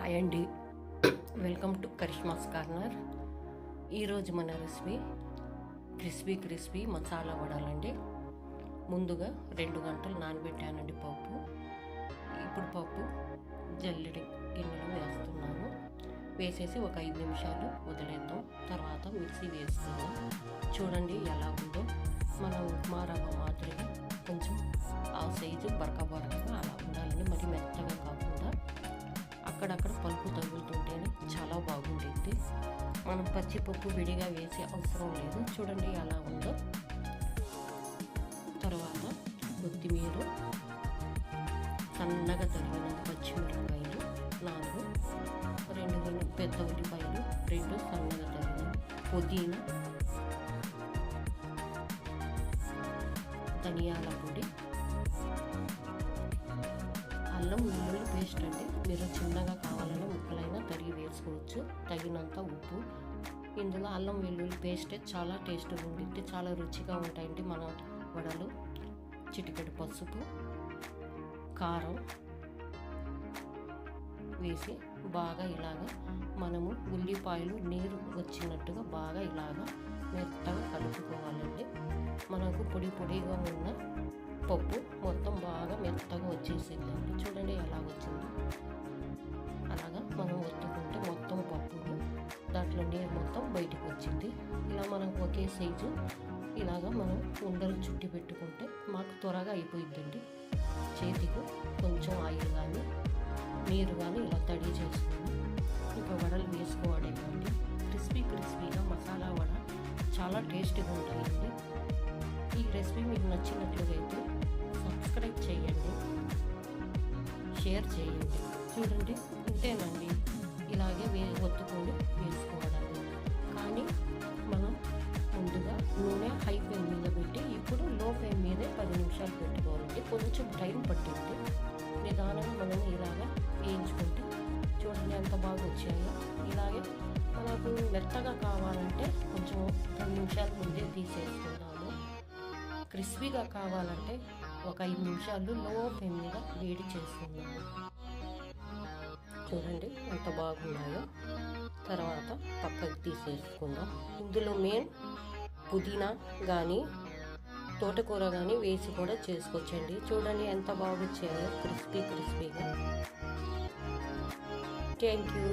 Hi అండి. Welcome to Karishma's corner ఈరోజు మన రెసిపీ క్రిస్పీ క్రిస్పీ మసాలా వడాలండి. ముందుగా రెండు గంటలు నానబెట్టానండి పప్పు. ఇప్పుడు పప్పు జల్లెడి గిన్నెలో వేస్తున్నాను. వేసేసి ఒక ఐదు నిమిషాలు వదిలేద్దాం. తర్వాత మిక్సీ వేసుకుందాం. చూడండి ఎలా ఉందో. మన ఉప్మా రవ్వ మాదిరిగా కొంచెం ఆ సైజు బరక బరకగా అలా ఉండాలండి. మరి మెత్తగా కాకుండా అక్కడక్కడ పలుపు తగులుతుంటేనే చాలా బాగుంటుంది మనం పచ్చిపప్పు విడిగా వేసే అవసరం లేదు. చూడండి ఎలా ఉందో. తర్వాత కొత్తిమీర సన్నగా తరిగిన పచ్చిమిరపకాయలు నాలుగు రెండు పెద్ద ఉల్లిపాయలు రెండు సన్నగా తరిగిన పుదీనా ధనియాల పొడి అల్లం వెల్లుల్లి పేస్ట్ అండి మీరు చిన్నగా కావాలన్నా ముక్కలైనా తరిగి వేసుకోవచ్చు. తగినంత ఉప్పు. ఇందులో అల్లం వెల్లుల్లి పేస్టే చాలా టేస్ట్గా ఉండి చాలా రుచిగా ఉంటాయండి మన వడలు. చిటికెడు పసుపు కారం వేసి బాగా ఇలాగా మనము ఉల్లిపాయలు నీరు వచ్చినట్టుగా బాగా ఇలాగా మెత్తగా కలుపుకోవాలండి. మనకు పొడి పొడిగా ఉన్న పప్పు మొత్తం బాగా మెత్తగా వచ్చేసిందండి చూడండి ఎలా వచ్చింది. అలాగా మనం ఒత్తుకుంటే మొత్తం పప్పులు దాంట్లో నీరు మొత్తం బయటకు వచ్చింది. ఇలా మనం ఒకే సైజు ఇలాగా మనం ఉండలు చుట్టి పెట్టుకుంటే మాకు త్వరగా అయిపోయిందండి చేతికి కొంచెం ఆయిల్ కానీ నీరు కానీ ఇలా తడి చేసుకొని ఇంకా వడలు వేసుకోవడేమండి క్రిస్పీ క్రిస్పీగా మసాలా వడ చాలా టేస్టీగా ఉంటాయండి. ఈ రెసిపీ మీకు నచ్చినట్లుగైతే సబ్స్క్రైబ్ చేయండి. షేర్ చేయండి. చూడండి ఇంతేనండి ఇలాగే వే ఒత్తుకొని వేసుకోవడానికి కానీ మనం ముందుగా నూనె హై ఫ్లేమ్ మీద పెట్టి ఇప్పుడు లో ఫ్లేమ్ మీదే పది నిమిషాలు పెట్టుకోవాలండి కొంచెం టైం పట్టింది. నిదానంగా మనం ఇలాగా వేయించుకుంటే చూడండి ఎంత బాగా వచ్చాయో. ఇలాగే మనకు మెత్తగా కావాలంటే కొంచెం పది నిమిషాల ముందే తీసేసుకుందాం. క్రిస్పీగా కావాలంటే ఒక ఐదు నిమిషాలు లో ఫ్లేమ్ మీద వేడి చేసుకుందాము చూడండి ఎంత బాగున్నాయో. తర్వాత పక్కకి తీసేసుకుందాం. ఇందులో మెయిన్ పుదీనా కానీ తోటకూర కానీ వేసి కూడా చేసుకోవచ్చండి. చూడండి ఎంత బాగా వచ్చాయో. క్రిస్పీ క్రిస్పీగా. Thank you